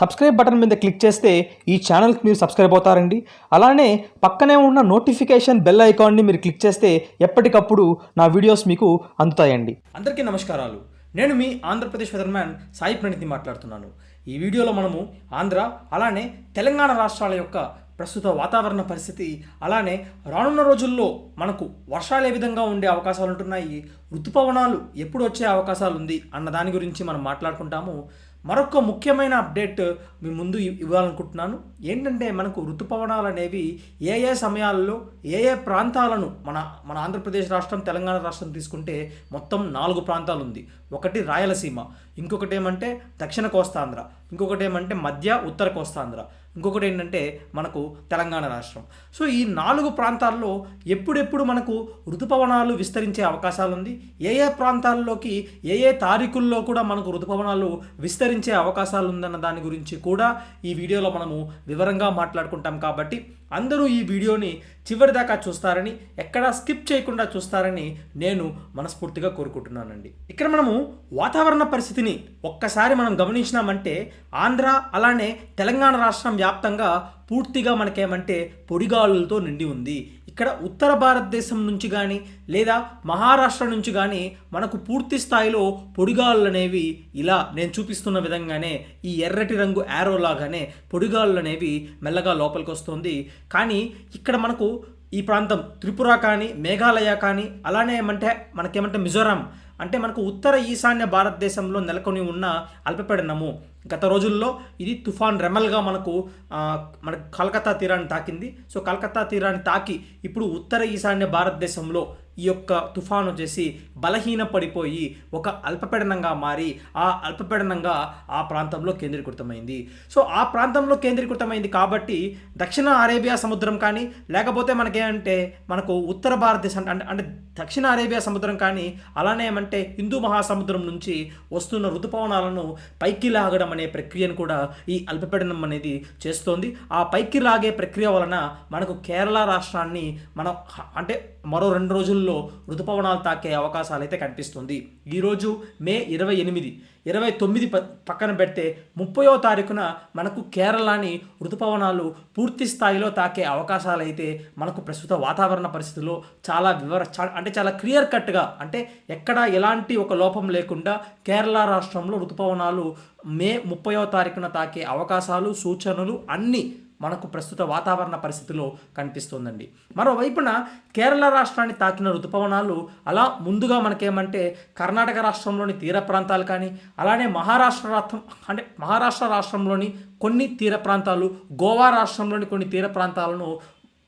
Subscribe button మీద click చేస్తే ఈ ఛానల్కి మీరు సబ్స్క్రైబ్ అవుతారండి. అలానే పక్కనే ఉన్న నోటిఫికేషన్ బెల్ ఐకాన్ని మీరు క్లిక్ చేస్తే ఎప్పటికప్పుడు నా వీడియోస్ మీకు అందుతాయండి. అందరికీ నమస్కారాలు. నేను మీ ఆంధ్రప్రదేశ్ వెదర్మ్యాన్ సాయి ప్రణితి మాట్లాడుతున్నాను. ఈ వీడియోలో మనము ఆంధ్ర అలానే తెలంగాణ రాష్ట్రాల యొక్క ప్రస్తుత వాతావరణ పరిస్థితి అలానే రానున్న రోజుల్లో మనకు వర్షాలు ఏ విధంగా ఉండే అవకాశాలు ఉంటున్నాయి ఋతుపవనాలు ఎప్పుడు వచ్చే అవకాశాలు ఉంది అన్న దాని గురించి మనం మాట్లాడుకుంటాము. మరొక ముఖ్యమైన అప్డేట్ మీ ముందు ఇవ్- ఇవ్వాలనుకుంటున్నాను. ఏంటంటే మనకు ఋతుపవనాలు అనేవి ఏ ఏ సమయాల్లో ఏ ఏ ప్రాంతాలను మన మన ఆంధ్రప్రదేశ్ రాష్ట్రం తెలంగాణ రాష్ట్రం తీసుకుంటే మొత్తం నాలుగు ప్రాంతాలు ఉంది ఒకటి రాయలసీమ ఇంకొకటి ఏమంటే దక్షిణ కోస్తాంధ్ర ఇంకొకటి ఏమంటే మధ్య ఉత్తర కోస్తాంధ్ర. ఇంకొకటి ఏంటంటే మనకు తెలంగాణ రాష్ట్రం. సో ఈ నాలుగు ప్రాంతాల్లో ఎప్పుడెప్పుడు మనకు ఋతుపవనాలు విస్తరించే అవకాశాలు ఉంది ఏ ఏ ప్రాంతాల్లోకి ఏ ఏ తారీఖుల్లో కూడా మనకు ఋతుపవనాలు విస్తరించే అవకాశాలు ఉందన్న దాని గురించి కూడా ఈ వీడియోలో మనము వివరంగా మాట్లాడుకుంటాం కాబట్టి అందరూ ఈ వీడియోని చివరి దాకా చూస్తారని ఎక్కడా స్కిప్ చేయకుండా చూస్తారని నేను మనస్ఫూర్తిగా కోరుకుంటున్నానండి. ఇక్కడ మనము వాతావరణ పరిస్థితిని ఒక్కసారి మనం గమనించినామంటే ఆంధ్ర అలానే తెలంగాణ రాష్ట్రం వ్యాప్తంగా పూర్తిగా మనకేమంటే పొడిగాలులతో నిండి ఉంది. ఇక్కడ ఉత్తర భారతదేశం నుంచి కానీ లేదా మహారాష్ట్ర నుంచి కానీ మనకు పూర్తి స్థాయిలో పొడిగాళ్ళు అనేవి ఇలా నేను చూపిస్తున్న విధంగానే ఈ ఎర్రటి రంగు యారో లాగానే పొడిగాళ్ళు అనేవి మెల్లగా లోపలికి వస్తుంది కానీ ఇక్కడ మనకు ఈ ప్రాంతం త్రిపుర కానీ మేఘాలయ కానీ అలానే ఏమంటే మనకేమంటే మిజోరాం. అంటే మనకు ఉత్తర ఈశాన్య భారతదేశంలో నెలకొని ఉన్న అల్పపీడనము. గత రోజుల్లో ఇది తుఫాన్ రెమల్గా మనకు మన కలకత్తా తీరాన్ని తాకింది. సో కలకత్తా తీరాన్ని తాకి ఇప్పుడు ఉత్తర ఈశాన్య భారతదేశంలో ఈ యొక్క తుఫాన్ వచ్చేసి బలహీన పడిపోయి ఒక అల్పపీడనంగా మారి ఆ అల్పపీడనంగా ఆ ప్రాంతంలో కేంద్రీకృతమైంది. సో ఆ ప్రాంతంలో కేంద్రీకృతమైంది కాబట్టి దక్షిణ అరేబియా సముద్రం కానీ లేకపోతే మనకేమంటే మనకు ఉత్తర భారతదేశం అంటే అంటే దక్షిణ అరేబియా సముద్రం కానీ అలానే ఏమంటే హిందూ మహాసముద్రం నుంచి వస్తున్న ఋతుపవనాలను పైకి లాగడం అనే ప్రక్రియను కూడా ఈ అల్పపీడనం అనేది చేస్తోంది. ఆ పైకి లాగే ప్రక్రియ వలన మనకు కేరళ రాష్ట్రాన్ని మనం అంటే మరో రెండు రోజుల్లో ఋతుపవనాలు తాకే అవకాశాలు అయితే కనిపిస్తుంది ఈరోజు మే ఇరవై ఎనిమిది ఇరవై తొమ్మిది పక్కన పెడితే ముప్పయో తారీఖున మనకు కేరళని ఋతుపవనాలు పూర్తి స్థాయిలో తాకే అవకాశాలు అయితే మనకు ప్రస్తుత వాతావరణ పరిస్థితుల్లో చాలా వివర అంటే చాలా క్లియర్ కట్గా అంటే ఎక్కడ ఎలాంటి ఒక లోపం లేకుండా కేరళ రాష్ట్రంలో ఋతుపవనాలు మే ముప్పయో తారీఖున తాకే అవకాశాలు సూచనలు అన్నీ మనకు ప్రస్తుత వాతావరణ పరిస్థితిలో కనిపిస్తోందండి. మరోవైపున కేరళ రాష్ట్రాన్ని తాకిన ఋతుపవనాలు అలా ముందుగా మనకేమంటే కర్ణాటక రాష్ట్రంలోని తీర ప్రాంతాలు కానీ అలానే మహారాష్ట్ర రాష్ట్రం అంటే మహారాష్ట్ర రాష్ట్రంలోని కొన్ని తీర ప్రాంతాలు గోవా రాష్ట్రంలోని కొన్ని తీర ప్రాంతాలను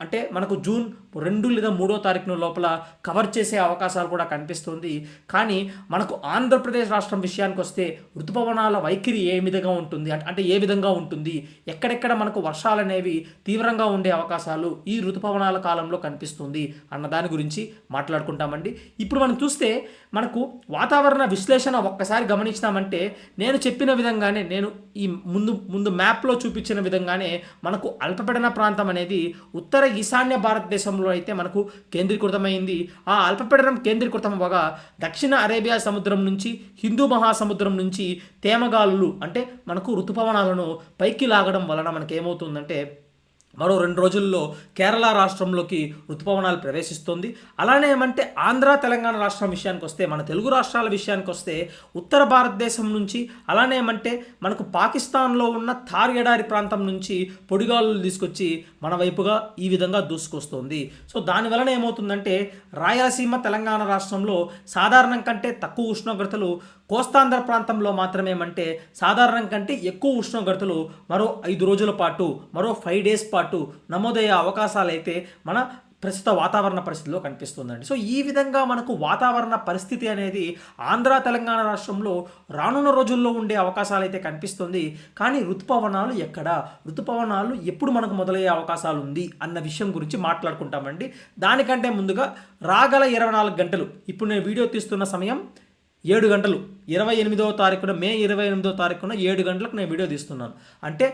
అంటే మనకు జూన్ రెండు లేదా మూడో తారీఖున లోపల కవర్ చేసే అవకాశాలు కూడా కనిపిస్తుంది. కానీ మనకు ఆంధ్రప్రదేశ్ రాష్ట్రం విషయానికి వస్తే ఋతుపవనాల వైఖరి ఏ విధంగా ఉంటుంది? అంటే ఏ విధంగా ఉంటుంది? ఎక్కడెక్కడ మనకు వర్షాలు అనేవి తీవ్రంగా ఉండే అవకాశాలు ఈ ఋతుపవనాల కాలంలో కనిపిస్తుంది అన్న దాని గురించి మాట్లాడుకుంటామండి. ఇప్పుడు మనం చూస్తే మనకు వాతావరణ విశ్లేషణ ఒక్కసారి గమనించినామంటే నేను చెప్పిన విధంగానే నేను ఈ ముందు ముందు మ్యాప్లో చూపించిన విధంగానే మనకు అల్పపీడన ప్రాంతం అనేది ఉత్తర ఈశాన్య భారతదేశంలో అయితే మనకు కేంద్రీకృతమైంది. ఆ అల్పపీడనం కేంద్రీకృతం అవ్వగా దక్షిణ అరేబియా సముద్రం నుంచి హిందూ మహాసముద్రం నుంచి తేమగాలులు అంటే మనకు ఋతుపవనాలను పైకి లాగడం వలన మనకేమవుతుందంటే మరో రెండు రోజుల్లో కేరళ రాష్ట్రంలోకి ఋతుపవనాలు ప్రవేశిస్తుంది. అలానే ఏమంటే ఆంధ్ర తెలంగాణ రాష్ట్రం విషయానికి వస్తే మన తెలుగు రాష్ట్రాల విషయానికి వస్తే ఉత్తర భారతదేశం నుంచి అలానే ఏమంటే మనకు పాకిస్తాన్లో ఉన్న థార్ ఎడారి ప్రాంతం నుంచి పొడిగాలు తీసుకొచ్చి మన వైపుగా ఈ విధంగా దూసుకొస్తుంది. సో దానివలన ఏమవుతుందంటే రాయలసీమ తెలంగాణ రాష్ట్రంలో సాధారణం కంటే తక్కువ ఉష్ణోగ్రతలు కోస్తాంధ్ర ప్రాంతంలో మాత్రమేమంటే సాధారణం కంటే ఎక్కువ ఉష్ణోగ్రతలు మరో ఐదు రోజుల పాటు మరో ఫైవ్ డేస్ పాటు నమోదయ్యే అవకాశాలు అయితే మన ప్రస్తుత వాతావరణ పరిస్థితిలో కనిపిస్తుందండి. సో ఈ విధంగా మనకు వాతావరణ పరిస్థితి అనేది ఆంధ్ర తెలంగాణ రాష్ట్రంలో రానున్న రోజుల్లో ఉండే అవకాశాలు అయితే కనిపిస్తుంది. కానీ ఋతుపవనాలు ఎక్కడ? ఋతుపవనాలు ఎప్పుడు మనకు మొదలయ్యే అవకాశాలు ఉంది అన్న విషయం గురించి మాట్లాడుకుంటామండి. దానికంటే ముందుగా రాగల ఇరవై నాలుగు గంటలు. ఇప్పుడు నేను వీడియో తీస్తున్న సమయం ఏడు గంటలు. ఇరవై ఎనిమిదవ తారీఖున మే ఇరవై ఎనిమిదవ తారీఖున ఏడు గంటలకు నేను వీడియో తీస్తున్నాను. అంటే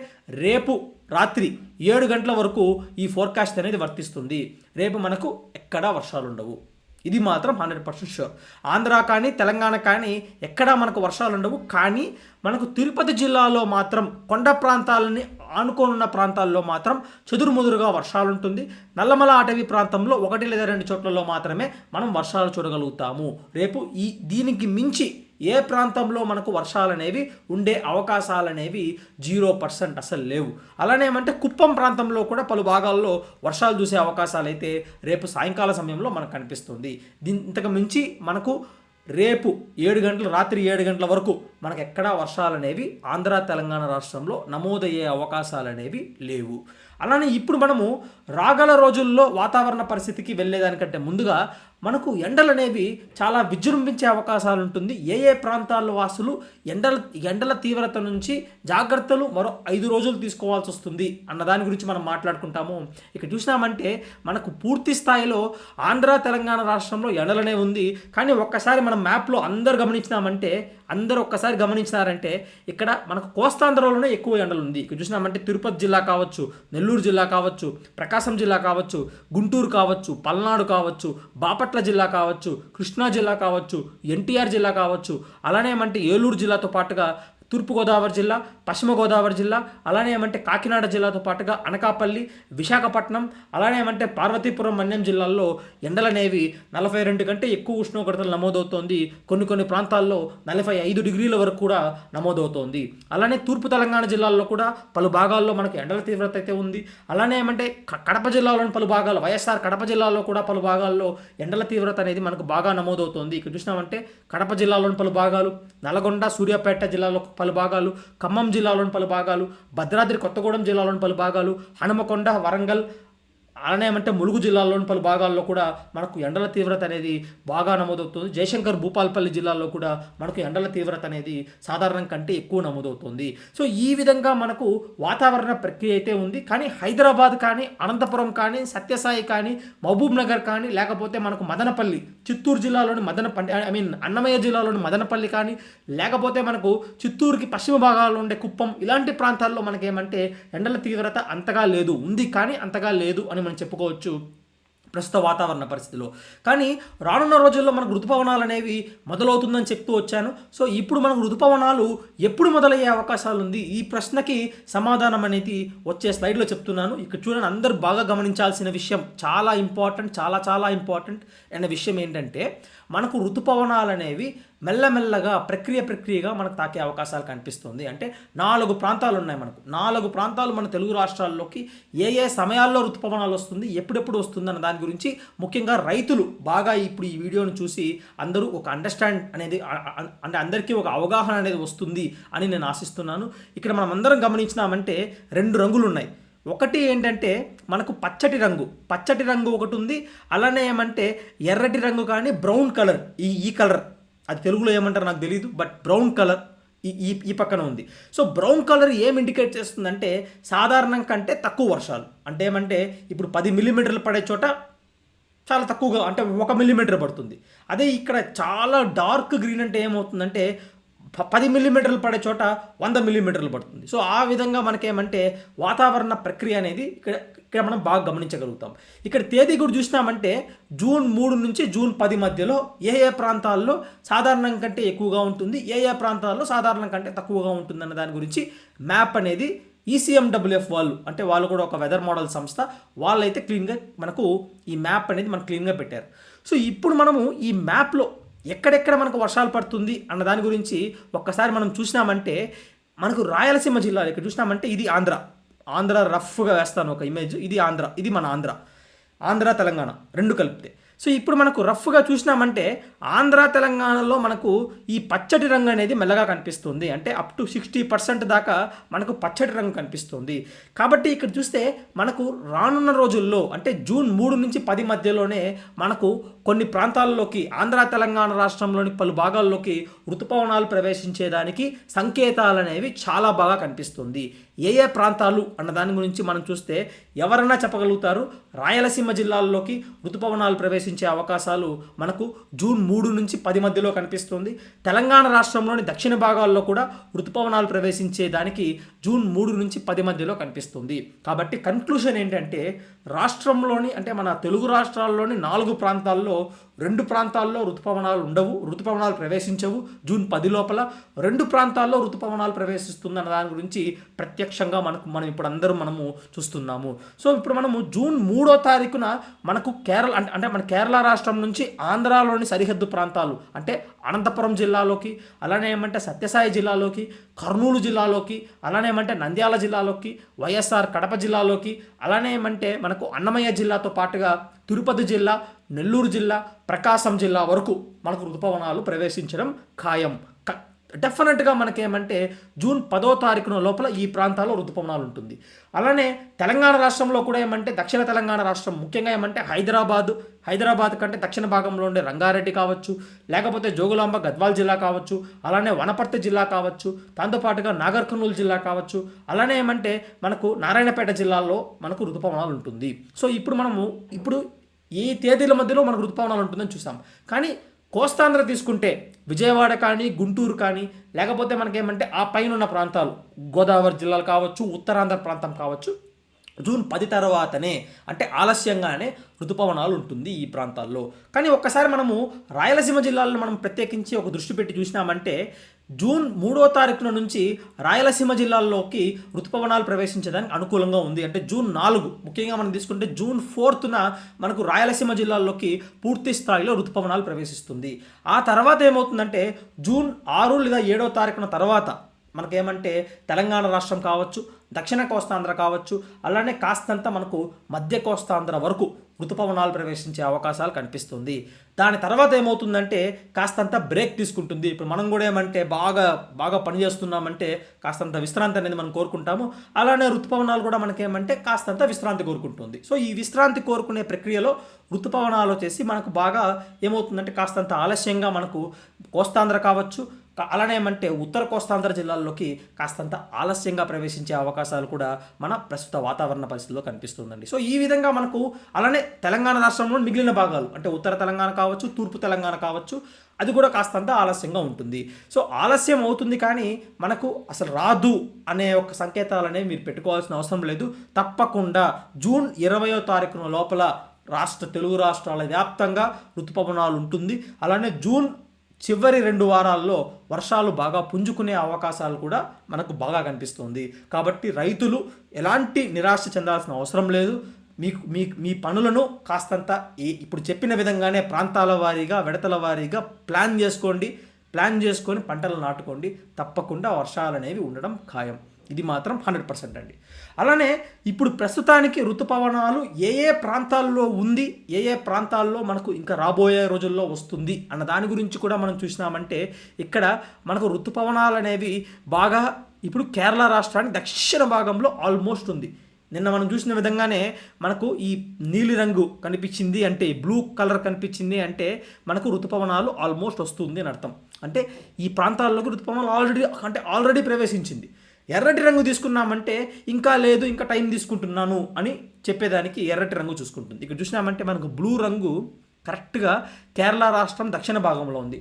రేపు రాత్రి ఏడు గంటల వరకు ఈ ఫోర్కాస్ట్ అనేది వర్తిస్తుంది. రేపు మనకు ఎక్కడా వర్షాలు ఉండవు ఇది మాత్రం హండ్రెడ్ పర్సెంట్ షూర్ ఆంధ్ర కానీ తెలంగాణ కానీ ఎక్కడా మనకు వర్షాలు ఉండవు కానీ మనకు తిరుపతి జిల్లాలో మాత్రం కొండ ప్రాంతాలని ఆనుకోనున్న ప్రాంతాల్లో మాత్రం చెదురుముదురుగా వర్షాలు ఉంటుంది నల్లమల అటవీ ప్రాంతంలో ఒకటి లేదా రెండు చోట్లలో మాత్రమే మనం వర్షాలు చూడగలుగుతాము. రేపు ఈ దీనికి మించి ఏ ప్రాంతంలో మనకు వర్షాలు అనేవి ఉండే అవకాశాలు అనేవి జీరో పర్సెంట్ అసలు లేవు. అలానే ఏమంటే కుప్పం ప్రాంతంలో కూడా పలు భాగాల్లో వర్షాలు చూసే అవకాశాలు అయితే రేపు సాయంకాల సమయంలో మనకు కనిపిస్తుంది. దీని ఇంతకు మించి మనకు రేపు ఏడు గంటల రాత్రి ఏడు గంటల వరకు మనకు ఎక్కడా వర్షాలు అనేవి ఆంధ్ర తెలంగాణ రాష్ట్రంలో నమోదయ్యే అవకాశాలు అనేవి లేవు. అలానే ఇప్పుడు మనము రాగల రోజుల్లో వాతావరణ పరిస్థితికి వెళ్ళేదానికంటే ముందుగా మనకు ఎండలు అనేవి చాలా విజృంభించే అవకాశాలు ఉంటుంది ఏ ఏ ప్రాంతాల్లో వాసులు ఎండల ఎండల తీవ్రత నుంచి జాగ్రత్తలు మరో ఐదు రోజులు తీసుకోవాల్సి వస్తుంది అన్న దాని గురించి మనం మాట్లాడుకుంటాము. ఇక చూసినామంటే మనకు పూర్తి స్థాయిలో ఆంధ్ర తెలంగాణ రాష్ట్రంలో ఎండలనే ఉంది. కానీ ఒక్కసారి మనం మ్యాప్లో అందరు గమనించినామంటే అందరూ ఒక్కసారి గమనించినారంటే ఇక్కడ మనకు కోస్తాంధ్రలోనే ఎక్కువ ఎండలు ఉంది ఇక్కడ చూసినామంటే తిరుపతి జిల్లా కావచ్చు నెల్లూరు జిల్లా కావచ్చు ప్రకాశం జిల్లా కావచ్చు గుంటూరు కావచ్చు పల్నాడు కావచ్చు బాపట్ బాపట్ల జిల్లా కావచ్చు కృష్ణా జిల్లా కావచ్చు ఎన్టీఆర్ జిల్లా కావచ్చు అలానే ఏమంటే ఏలూరు జిల్లాతో పాటుగా తూర్పుగోదావరి జిల్లా పశ్చిమ గోదావరి జిల్లా అలానే ఏమంటే కాకినాడ జిల్లాతో పాటుగా అనకాపల్లి విశాఖపట్నం అలానే ఏమంటే పార్వతీపురం మన్యం జిల్లాల్లో ఎండలనేవి నలభై రెండు కంటే ఎక్కువ ఉష్ణోగ్రతలు నమోదవుతోంది. కొన్ని కొన్ని ప్రాంతాల్లో నలభై ఐదు డిగ్రీల వరకు కూడా నమోదవుతోంది. అలానే తూర్పు తెలంగాణ జిల్లాల్లో కూడా పలు భాగాల్లో మనకు ఎండల తీవ్రత అయితే ఉంది. అలానే ఏమంటే కడప జిల్లాలోని పలు భాగాలు వైఎస్ఆర్ కడప జిల్లాలో కూడా పలు భాగాల్లో ఎండల తీవ్రత అనేది మనకు బాగా నమోదవుతోంది. ఇక్కడ చూసినామంటే కడప జిల్లాలోని పలు భాగాలు నల్గొండ సూర్యాపేట జిల్లాలో పలు భాగాలు ఖమ్మం జిల్లాలోని పలు భాగాలు భద్రాద్రి కొత్తగూడెం జిల్లాలోని పలు భాగాలు హనుమకొండ వరంగల్ అలానే ఏమంటే ములుగు జిల్లాలోని పలు భాగాల్లో కూడా మనకు ఎండల తీవ్రత అనేది బాగా నమోదవుతుంది. జయశంకర్ భూపాల్పల్లి జిల్లాలో కూడా మనకు ఎండల తీవ్రత అనేది సాధారణం కంటే ఎక్కువ నమోదవుతుంది. సో ఈ విధంగా మనకు వాతావరణ ప్రక్రియ అయితే ఉంది. కానీ హైదరాబాద్ కానీ అనంతపురం కానీ సత్యసాయి కానీ మహబూబ్ నగర్ కానీ లేకపోతే మనకు మదనపల్లి చిత్తూరు జిల్లాలోని మదనపల్లి ఐ మీన్ అన్నమయ్య జిల్లాలోని మదనపల్లి కానీ లేకపోతే మనకు చిత్తూరుకి పశ్చిమ భాగాల్లో ఉండే కుప్పం ఇలాంటి ప్రాంతాల్లో మనకేమంటే ఎండల తీవ్రత అంతగా లేదు. ఉంది కానీ అంతగా లేదు అని మనం చెప్పుకోవచ్చు ప్రస్తుత వాతావరణ పరిస్థితిలో. కానీ రానున్న రోజుల్లో మనకు ఋతుపవనాలు అనేవి మొదలవుతుందని చెప్తూ వచ్చాను. సో ఇప్పుడు మనకు ఋతుపవనాలు ఎప్పుడు మొదలయ్యే అవకాశాలు ఉంది? ఈ ప్రశ్నకి సమాధానం అనేది వచ్చే స్లైడ్లో చెప్తున్నాను. ఇక్కడ చూడండి అందరూ బాగా గమనించాల్సిన విషయం చాలా ఇంపార్టెంట్ చాలా చాలా ఇంపార్టెంట్ అనే విషయం ఏంటంటే మనకు ఋతుపవనాలు అనేవి మెల్లమెల్లగా ప్రక్రియ ప్రక్రియగా మనకు తాకే అవకాశాలు కనిపిస్తుంది. అంటే నాలుగు ప్రాంతాలు ఉన్నాయి మనకు. నాలుగు ప్రాంతాలు మన తెలుగు రాష్ట్రాల్లోకి ఏ ఏ సమయాల్లో ఋతుపవనాలు వస్తుంది ఎప్పుడెప్పుడు వస్తుంది అన్న దాని గురించి ముఖ్యంగా రైతులు బాగా ఇప్పుడు ఈ వీడియోను చూసి అందరూ ఒక అండర్స్టాండ్ అనేది అంటే అందరికీ ఒక అవగాహన అనేది వస్తుంది అని నేను ఆశిస్తున్నాను. ఇక్కడ మనం అందరం గమనించినామంటే రెండు రంగులు ఉన్నాయి ఒకటి ఏంటంటే మనకు పచ్చటి రంగు. పచ్చటి రంగు ఒకటి ఉంది. అలానే ఏమంటే ఎర్రటి రంగు కానీ బ్రౌన్ కలర్. ఈ ఈ కలర్. అది తెలుగులో ఏమంటారు నాకు తెలియదు బట్ బ్రౌన్ కలర్ ఈ ఈ ఈ పక్కన ఉంది. సో బ్రౌన్ కలర్ ఏం ఇండికేట్ చేస్తుందంటే సాధారణం కంటే తక్కువ వర్షాలు. అంటే ఏమంటే ఇప్పుడు పది మిల్లీమీటర్లు పడే చోట చాలా తక్కువగా అంటే ఒక మిల్లీమీటర్ పడుతుంది. అదే ఇక్కడ చాలా డార్క్ గ్రీన్ అంటే ఏమవుతుందంటే పది మిల్లీమీటర్లు పడే చోట వంద మిల్లీమీటర్లు పడుతుంది. సో ఆ విధంగా మనకేమంటే వాతావరణ ప్రక్రియ అనేది ఇక్కడ ఇక్కడ మనం బాగా గమనించగలుగుతాం. ఇక్కడ తేదీ కూడా చూసినామంటే జూన్ మూడు నుంచి జూన్ పది మధ్యలో ఏ ఏ ప్రాంతాల్లో సాధారణం కంటే ఎక్కువగా ఉంటుంది ఏ ఏ ప్రాంతాల్లో సాధారణం కంటే తక్కువగా ఉంటుందన్న దాని గురించి మ్యాప్ అనేది ఈసీఎండబ్ల్యూఎఫ్ వాళ్ళు అంటే వాళ్ళు కూడా ఒక వెదర్ మోడల్ సంస్థ వాళ్ళైతే క్లీన్గా మనకు ఈ మ్యాప్ అనేది మనకు క్లీన్గా పెట్టారు. సో ఇప్పుడు మనము ఈ మ్యాప్లో ఎక్కడెక్కడ మనకు వర్షాలు పడుతుంది అన్న దాని గురించి ఒక్కసారి మనం చూసినామంటే మనకు రాయలసీమ జిల్లాలో ఇక్కడ చూసినామంటే ఇది ఆంధ్ర. ఆంధ్ర రఫ్గా వేస్తాను ఒక ఇమేజ్ ఇది ఆంధ్ర. ఇది మన ఆంధ్ర. ఆంధ్ర తెలంగాణ. రెండు కలిపితే. సో ఇప్పుడు మనకు రఫ్గా చూసినామంటే ఆంధ్ర తెలంగాణలో మనకు ఈ పచ్చటి రంగు అనేది మెల్లగా కనిపిస్తుంది. అంటే అప్ టు సిక్స్టీ పర్సెంట్ దాకా మనకు పచ్చటి రంగు కనిపిస్తుంది. కాబట్టి ఇక్కడ చూస్తే మనకు రానున్న రోజుల్లో అంటే జూన్ మూడు నుంచి పది మధ్యలోనే మనకు కొన్ని ప్రాంతాల్లోకి ఆంధ్ర తెలంగాణ రాష్ట్రంలోని పలు భాగాల్లోకి ఋతుపవనాలు ప్రవేశించేదానికి సంకేతాలు అనేవి చాలా బాగా కనిపిస్తుంది. ఏ ఏ ప్రాంతాలు అన్న దాని గురించి మనం చూస్తే ఎవరైనా చెప్పగలుగుతారు? రాయలసీమ జిల్లాల్లోకి ఋతుపవనాలు ప్రవేశించే అవకాశాలు మనకు జూన్ మూడు నుంచి పది మధ్యలో కనిపిస్తుంది. తెలంగాణ రాష్ట్రంలోని దక్షిణ భాగాల్లో కూడా ఋతుపవనాలు ప్రవేశించే దానికి జూన్ మూడు నుంచి పది మధ్యలో కనిపిస్తుంది. కాబట్టి కన్క్లూషన్ ఏంటంటే రాష్ట్రంలోని అంటే మన తెలుగు రాష్ట్రాల్లోని నాలుగు ప్రాంతాల్లో రెండు ప్రాంతాల్లో ఋతుపవనాలు ఉండవు ఋతుపవనాలు ప్రవేశించవు. జూన్ పది లోపల రెండు ప్రాంతాల్లో ఋతుపవనాలు ప్రవేశిస్తుందన్న దాని గురించి ప్రత్యక్షంగా మనకు మనం ఇప్పుడు అందరూ మనము చూస్తున్నాము. సో ఇప్పుడు మనము జూన్ మూడో తారీఖున మనకు కేరళ అంటే అంటే మన కేరళ రాష్ట్రం నుంచి ఆంధ్రాలోని సరిహద్దు ప్రాంతాలు అంటే అనంతపురం జిల్లాలోకి అలానే ఏమంటే సత్యసాయి జిల్లాలోకి కర్నూలు జిల్లాలోకి అలానే ఏమంటే నంద్యాల జిల్లాలోకి వైఎస్ఆర్ కడప జిల్లాలోకి అలానే ఏమంటే మనకు అన్నమయ్య జిల్లాతో పాటుగా తిరుపతి జిల్లా నెల్లూరు జిల్లా ప్రకాశం జిల్లా వరకు మనకు ఋతుపవనాలు ప్రవేశించడం ఖాయం. డెఫినెట్గా మనకేమంటే జూన్ పదో తారీఖున లోపల ఈ ప్రాంతాల్లో ఋతుపవనాలు ఉంటుంది. అలానే తెలంగాణ రాష్ట్రంలో కూడా ఏమంటే దక్షిణ తెలంగాణ రాష్ట్రం ముఖ్యంగా ఏమంటే హైదరాబాద్ హైదరాబాద్ కంటే దక్షిణ భాగంలో ఉండే రంగారెడ్డి కావచ్చు లేకపోతే జోగులాంబ గద్వాల్ జిల్లా కావచ్చు అలానే వనపర్తి జిల్లా కావచ్చు దాంతోపాటుగా నాగర్ కర్నూలు జిల్లా కావచ్చు అలానే ఏమంటే మనకు నారాయణపేట జిల్లాలో మనకు ఋతుపవనాలు ఉంటుంది. సో ఇప్పుడు మనము ఇప్పుడు ఈ తేదీల మధ్యలో మనకు ఋతుపవనాలు ఉంటుందని చూసాం. కానీ కోస్తాంధ్ర తీసుకుంటే విజయవాడ కానీ గుంటూరు కానీ లేకపోతే మనకేమంటే ఆ పైన ఉన్న ప్రాంతాలు గోదావరి జిల్లాలు కావచ్చు ఉత్తరాంధ్ర ప్రాంతం కావచ్చు జూన్ పది తర్వాతనే అంటే ఆలస్యంగానే ఋతుపవనాలు ఉంటుంది ఈ ప్రాంతాల్లో. కానీ ఒక్కసారి మనము రాయలసీమ జిల్లాలను మనం ప్రత్యేకించి ఒక దృష్టి పెట్టి చూసినామంటే జూన్ మూడో తారీఖున నుంచి రాయలసీమ జిల్లాల్లోకి ఋతుపవనాలు ప్రవేశించడానికి అనుకూలంగా ఉంది. అంటే జూన్ నాలుగు ముఖ్యంగా మనం తీసుకుంటే జూన్ ఫోర్త్న మనకు రాయలసీమ జిల్లాల్లోకి పూర్తి స్థాయిలో ఋతుపవనాలు ప్రవేశిస్తుంది. ఆ తర్వాత ఏమవుతుందంటే జూన్ ఆరు లేదా ఏడో తారీఖున తర్వాత మనకేమంటే తెలంగాణ రాష్ట్రం కావచ్చు దక్షిణ కోస్తాంధ్ర కావచ్చు అలానే కాస్తంత మనకు మధ్య కోస్తాంధ్ర వరకు ఋతుపవనాలు ప్రవేశించే అవకాశాలు కనిపిస్తుంది. దాని తర్వాత ఏమవుతుందంటే కాస్తంత బ్రేక్ తీసుకుంటుంది. ఇప్పుడు మనం కూడా ఏమంటే బాగా బాగా పని చేస్తున్నామంటే కాస్తంత విశ్రాంతి అనేది మనం కోరుకుంటాము. అలానే ఋతుపవనాలు కూడా మనకేమంటే కాస్తంత విశ్రాంతి కోరుకుంటుంది. సో ఈ విశ్రాంతి కోరుకునే ప్రక్రియలో ఋతుపవనాలు వచ్చేసి మనకు బాగా ఏమవుతుందంటే కాస్తంత ఆలస్యంగా మనకు కోస్తాంధ్ర కావచ్చు అలానే ఏమంటే ఉత్తర కోస్తాంధ్ర జిల్లాల్లోకి కాస్తంత ఆలస్యంగా ప్రవేశించే అవకాశాలు కూడా మన ప్రస్తుత వాతావరణ పరిస్థితుల్లో కనిపిస్తుందండి. సో ఈ విధంగా మనకు అలానే తెలంగాణ రాష్ట్రంలో మిగిలిన భాగాలు అంటే ఉత్తర తెలంగాణ కావచ్చు తూర్పు తెలంగాణ కావచ్చు అది కూడా కాస్తంత ఆలస్యంగా ఉంటుంది. సో ఆలస్యం అవుతుంది కానీ మనకు అసలు రాదు అనే ఒక సంకేతాలనే మీరు పెట్టుకోవాల్సిన అవసరం లేదు. తప్పకుండా జూన్ ఇరవయో తారీఖున లోపల రాష్ట్ర తెలుగు రాష్ట్రాల వ్యాప్తంగా ఋతుపవనాలు ఉంటుంది. అలానే జూన్ చివరి రెండు వారాల్లో వర్షాలు బాగా పుంజుకునే అవకాశాలు కూడా మనకు బాగా కనిపిస్తుంది. కాబట్టి రైతులు ఎలాంటి నిరాశ చెందాల్సిన అవసరం లేదు. మీకు మీ మీ పనులను కాస్తంత ఈ ఇప్పుడు చెప్పిన విధంగానే ప్రాంతాల వారీగా విడతల వారీగా ప్లాన్ చేసుకోండి. ప్లాన్ చేసుకొని పంటలు నాటుకోండి. తప్పకుండా వర్షాలు అనేవి ఉండడం ఖాయం. ఇది మాత్రం హండ్రెడ్ పర్సెంట్ అండి. అలానే ఇప్పుడు ప్రస్తుతానికి ఋతుపవనాలు ఏ ఏ ప్రాంతాల్లో ఉంది ఏ ఏ ప్రాంతాల్లో మనకు ఇంకా రాబోయే రోజుల్లో వస్తుంది అన్న దాని గురించి కూడా మనం చూసినామంటే ఇక్కడ మనకు ఋతుపవనాలు అనేవి బాగా ఇప్పుడు కేరళ రాష్ట్రానికి దక్షిణ భాగంలో ఆల్మోస్ట్ ఉంది. నిన్న మనం చూసిన విధంగానే మనకు ఈ నీలిరంగు కనిపించింది అంటే బ్లూ కలర్ కనిపించింది అంటే మనకు ఋతుపవనాలు ఆల్మోస్ట్ వస్తుంది అని అర్థం. అంటే ఈ ప్రాంతాల్లోకి ఋతుపవనాలు ఆల్రెడీ అంటే ఆల్రెడీ ప్రవేశించింది. ఎర్రటి రంగు తీసుకున్నామంటే ఇంకా లేదు ఇంకా టైం తీసుకుంటున్నాను అని చెప్పేదానికి ఎర్రటి రంగు చూసుకుంటుంది. ఇక్కడ చూసినామంటే మనకు బ్లూ రంగు కరెక్ట్గా కేరళ రాష్ట్రం దక్షిణ భాగంలో ఉంది.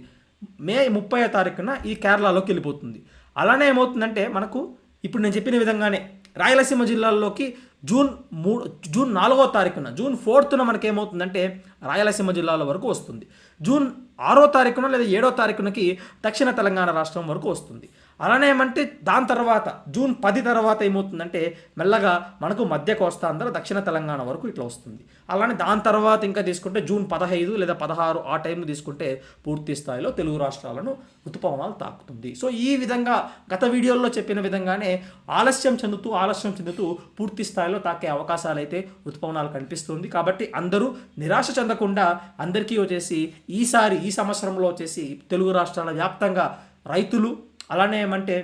మే ముప్పై తారీఖున ఈ కేరళలోకి వెళ్ళిపోతుంది. అలానే ఏమవుతుందంటే మనకు ఇప్పుడు నేను చెప్పిన విధంగానే రాయలసీమ జిల్లాల్లోకి జూన్ మూడు జూన్ నాలుగో తారీఖున జూన్ ఫోర్త్న మనకేమవుతుందంటే రాయలసీమ జిల్లాల వరకు వస్తుంది. జూన్ ఆరో తారీఖున లేదా ఏడో తారీఖునకి దక్షిణ తెలంగాణ రాష్ట్రం వరకు వస్తుంది. అలానే ఏమంటే దాని తర్వాత జూన్ పది తర్వాత ఏమవుతుందంటే మెల్లగా మనకు మధ్య కోస్తాంధ్ర దక్షిణ తెలంగాణ వరకు ఇట్లా వస్తుంది. అలానే దాని తర్వాత ఇంకా తీసుకుంటే జూన్ పదహైదు లేదా పదహారు ఆ టైం తీసుకుంటే పూర్తి స్థాయిలో తెలుగు రాష్ట్రాలను ఋతుపవనాలు తాకుతుంది. సో ఈ విధంగా గత వీడియోల్లో చెప్పిన విధంగానే ఆలస్యం చెందుతూ ఆలస్యం చెందుతూ పూర్తి స్థాయిలో తాకే అవకాశాలు అయితే ఋతుపవనాలు కనిపిస్తుంది. కాబట్టి అందరూ నిరాశ చెందకుండా అందరికీ వచ్చేసి ఈసారి ఈ సంవత్సరంలో వచ్చేసి తెలుగు రాష్ట్రాల వ్యాప్తంగా రైతులు అలానే ఏమంటే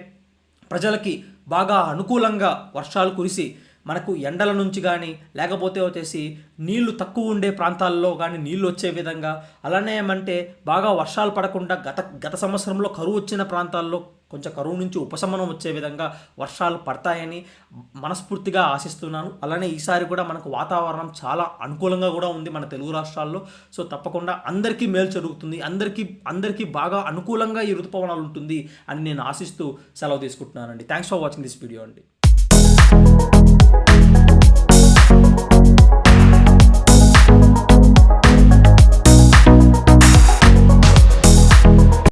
ప్రజలకి బాగా అనుకూలంగా వర్షాలు కురిసి మనకు ఎండల నుంచి కానీ లేకపోతే వచ్చేసి నీళ్ళు తక్కువ ఉండే ప్రాంతాల్లో కానీ నీళ్ళు వచ్చే విధంగా అలానే ఏమంటే బాగా వర్షాలు పడకుండా గత గత సంవత్సరంలో కరువు వచ్చిన ప్రాంతాల్లో కొంచెం కరువు నుంచి ఉపశమనం వచ్చే విధంగా వర్షాలు పడతాయని మనస్ఫూర్తిగా ఆశిస్తున్నాను. అలానే ఈసారి కూడా మనకు వాతావరణం చాలా అనుకూలంగా కూడా ఉంది మన తెలుగు రాష్ట్రాల్లో. సో తప్పకుండా అందరికీ మేలు జరుగుతుంది. అందరికీ అందరికీ బాగా అనుకూలంగా ఈ ఋతుపవనాలు ఉంటుంది అని నేను ఆశిస్తూ సెలవు తీసుకుంటున్నానండి. Thanks for watching this video అండి.